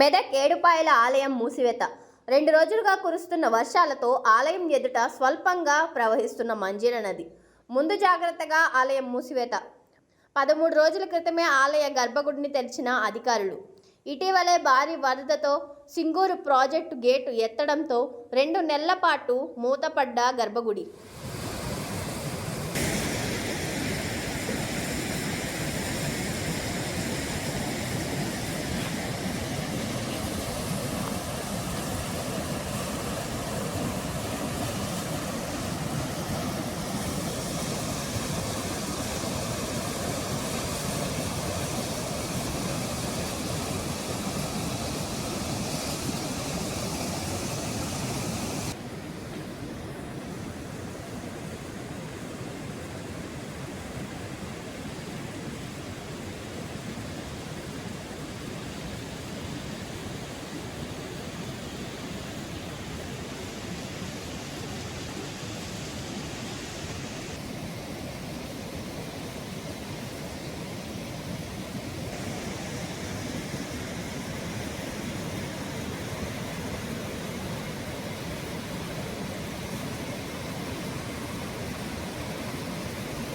మెదక్ ఏడుపాయల ఆలయం మూసివేత. రెండు రోజులుగా కురుస్తున్న వర్షాలతో ఆలయం ఎదుట స్వల్పంగా ప్రవహిస్తున్న మంజీర నది. ముందు జాగ్రత్తగా ఆలయం మూసివేత. పదమూడు రోజుల క్రితమే ఆలయ గర్భగుడిని తెరిచిన అధికారులు. ఇటీవలే భారీ వరదతో సింగూరు ప్రాజెక్టు గేటు ఎత్తడంతో రెండు నెలల పాటు మూతపడ్డ గర్భగుడి.